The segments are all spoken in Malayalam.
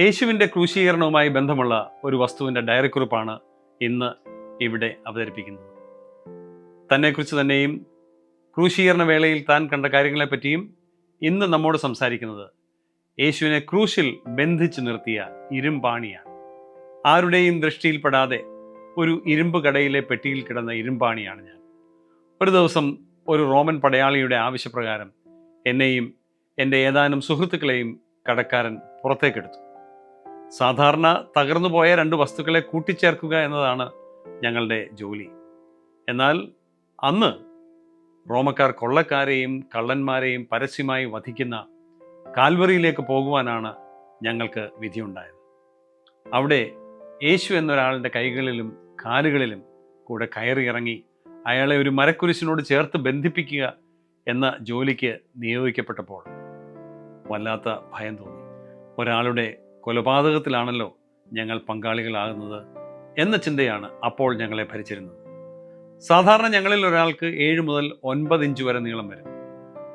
യേശുവിന്റെ ക്രൂശീകരണവുമായി ബന്ധമുള്ള ഒരു വസ്തുവിന്റെ ഡയറിക്കുറിപ്പാണ് ഇന്ന് ഇവിടെ അവതരിപ്പിക്കുന്നത്. തന്നെക്കുറിച്ച് തന്നെയും ക്രൂശീകരണ വേളയിൽ താൻ കണ്ട കാര്യങ്ങളെപ്പറ്റിയും ഇന്ന് നമ്മോട് സംസാരിക്കുന്നത് യേശുവിനെ ക്രൂശിൽ ബന്ധിച്ചു നിർത്തിയ ഇരുമ്പാണിയാണ്. ആരുടെയും ദൃഷ്ടിയിൽപ്പെടാതെ ഒരു ഇരുമ്പ് കടയിലെ പെട്ടിയിൽ കിടന്ന ഇരുമ്പാണിയാണ് ഞാൻ. ഒരു ദിവസം ഒരു റോമൻ പടയാളിയുടെ ആവശ്യപ്രകാരം എന്നെയും എന്റെ ഏതാനും സുഹൃത്തുക്കളെയും കടക്കാരൻ പുറത്തേക്കെടുത്തു. സാധാരണ തകർന്നു പോയ രണ്ട് വസ്തുക്കളെ കൂട്ടിച്ചേർക്കുക എന്നതാണ് ഞങ്ങളുടെ ജോലി. എന്നാൽ അന്ന് റോമക്കാർ കൊള്ളക്കാരെയും കള്ളന്മാരെയും പരസ്യമായി വധിക്കുന്ന കാൽവറിയിലേക്ക് പോകുവാനാണ് ഞങ്ങൾക്ക് വിധിയുണ്ടായത്. അവിടെ യേശു എന്നൊരാളുടെ കൈകളിലും കാലുകളിലും കൂടെ കയറി ഇറങ്ങി അയാളെ ഒരു മരക്കുരിശിനോട് ചേർത്ത് ബന്ധിപ്പിക്കുക എന്ന ജോലിക്ക് നിയോഗിക്കപ്പെട്ടപ്പോൾ വല്ലാത്ത ഭയം തോന്നി. ഒരാളുടെ കൊലപാതകത്തിലാണല്ലോ ഞങ്ങൾ പങ്കാളികളാകുന്നത് എന്ന ചിന്തയാണ് അപ്പോൾ ഞങ്ങളെ ഭരിച്ചിരുന്നത്. സാധാരണ ഞങ്ങളിൽ ഒരാൾക്ക് ഏഴ് മുതൽ ഒൻപത് ഇഞ്ച് വരെ നീളം വരും.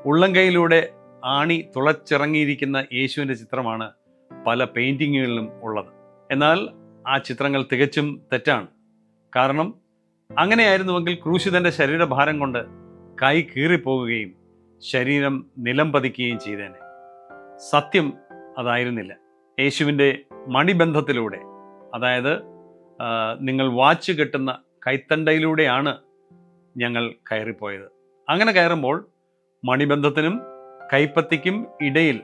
ഉള്ളംകൈയിലൂടെ ആണി തുളച്ചിറങ്ങിയിരിക്കുന്ന യേശുവിന്റെ ചിത്രമാണ് പല പെയിന്റിങ്ങുകളിലും ഉള്ളത്. എന്നാൽ ആ ചിത്രങ്ങൾ തികച്ചും തെറ്റാണ്. കാരണം അങ്ങനെയായിരുന്നുവെങ്കിൽ ക്രൂശിതന്റെ ശരീരഭാരം കൊണ്ട് കൈ കീറിപ്പോകുകയും ശരീരം നിലം പതിക്കുകയും ചെയ്തേനെ. സത്യം അതായിരുന്നില്ല. യേശുവിന്റെ മണിബന്ധത്തിലൂടെ. അതായത് നിങ്ങൾ വാച്ച് കെട്ടുന്ന കൈത്തണ്ടയിലൂടെയാണ് ഞങ്ങൾ കയറിപ്പോയത്. അങ്ങനെ കയറുമ്പോൾ മണിബന്ധത്തിനും കൈപ്പത്തിക്കും ഇടയിൽ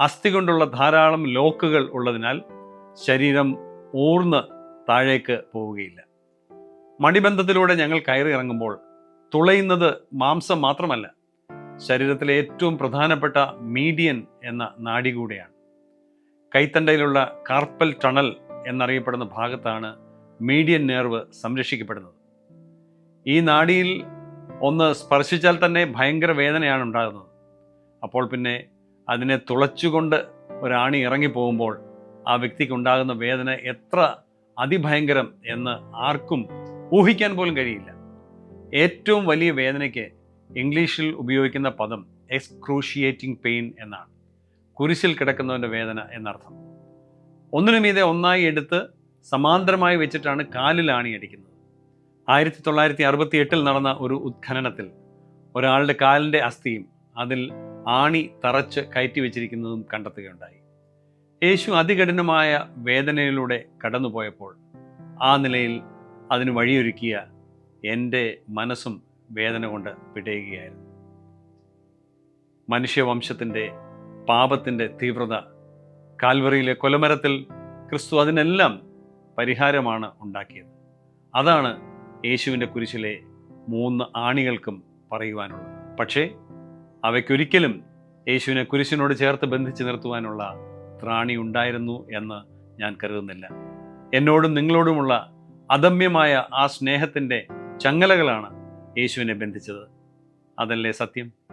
അസ്ഥി കൊണ്ടുള്ള ധാരാളം ലോക്കുകൾ ഉള്ളതിനാൽ ശരീരം ഊർന്ന് താഴേക്ക് പോവുകയില്ല. മണിബന്ധത്തിലൂടെ ഞങ്ങൾ കയറി ഇറങ്ങുമ്പോൾ തുളയുന്നത് മാംസം മാത്രമല്ല ശരീരത്തിലെ ഏറ്റവും പ്രധാനപ്പെട്ട മീഡിയൻ എന്ന നാഡി കൂടെയാണ്. കൈത്തണ്ടയിലുള്ള കാർപ്പൽ ടണൽ എന്നറിയപ്പെടുന്ന ഭാഗത്താണ് മീഡിയൻ നേർവ് സംരക്ഷിക്കപ്പെടുന്നത്. ഈ നാഡിയിൽ ഒന്ന് സ്പർശിച്ചാൽ തന്നെ ഭയങ്കര വേദനയാണ് ഉണ്ടാകുന്നത്. അപ്പോൾ പിന്നെ അതിനെ തുളച്ചുകൊണ്ട് ഒരാണി ഇറങ്ങിപ്പോകുമ്പോൾ ആ വ്യക്തിക്ക് ഉണ്ടാകുന്ന വേദന എത്ര അതിഭയങ്കരം എന്ന് ആർക്കും ഊഹിക്കാൻ പോലും കഴിയില്ല. ഏറ്റവും വലിയ വേദനയ്ക്ക് ഇംഗ്ലീഷിൽ ഉപയോഗിക്കുന്ന പദം എക്സ്ക്രൂഷിയേറ്റിംഗ് പെയിൻ എന്നാണ്. കുരിശിൽ കിടക്കുന്നവന്റെ വേദന എന്നർത്ഥം. ഒന്നിനു മീതെ ഒന്നായി എടുത്ത് സമാന്തരമായി വെച്ചിട്ടാണ് കാലിൽ ആണി അടിക്കുന്നത്. ആയിരത്തി തൊള്ളായിരത്തി അറുപത്തി എട്ടിൽ നടന്ന ഒരു ഉത്ഖനനത്തിൽ ഒരാളുടെ കാലിന്റെ അസ്ഥിയും അതിൽ ആണി തറച്ച് കയറ്റി വെച്ചിരിക്കുന്നതും കണ്ടെത്തുകയുണ്ടായി. യേശു അതികഠിനമായ വേദനയിലൂടെ കടന്നുപോയപ്പോൾ ആ നിലയിൽ അതിന് വഴിയൊരുക്കിയ എന്റെ മനസ്സും വേദന കൊണ്ട് പിടയുകയായിരുന്നു. മനുഷ്യവംശത്തിന്റെ പാപത്തിന്റെ തീവ്രത. കാൽവറിയിലെ കൊലമരത്തിൽ ക്രിസ്തു അതിനെല്ലാം പരിഹാരമാണ് ഉണ്ടാക്കിയത്. അതാണ് യേശുവിന്റെ കുരിശിലെ മൂന്ന് ആണികൾക്കും പറയുവാനുള്ളത്. പക്ഷേ അവയ്ക്കൊരിക്കലും യേശുവിനെ കുരിശിനോട് ചേർത്ത് ബന്ധിച്ച് നിർത്തുവാനുള്ള ത്രാണി ഉണ്ടായിരുന്നു എന്ന് ഞാൻ കരുതുന്നില്ല. എന്നോടും നിങ്ങളോടുമുള്ള അദമ്യമായ ആ സ്നേഹത്തിന്റെ ചങ്ങലകളാണ് യേശുവിനെ ബന്ധിച്ചത്. അതല്ലേ സത്യം?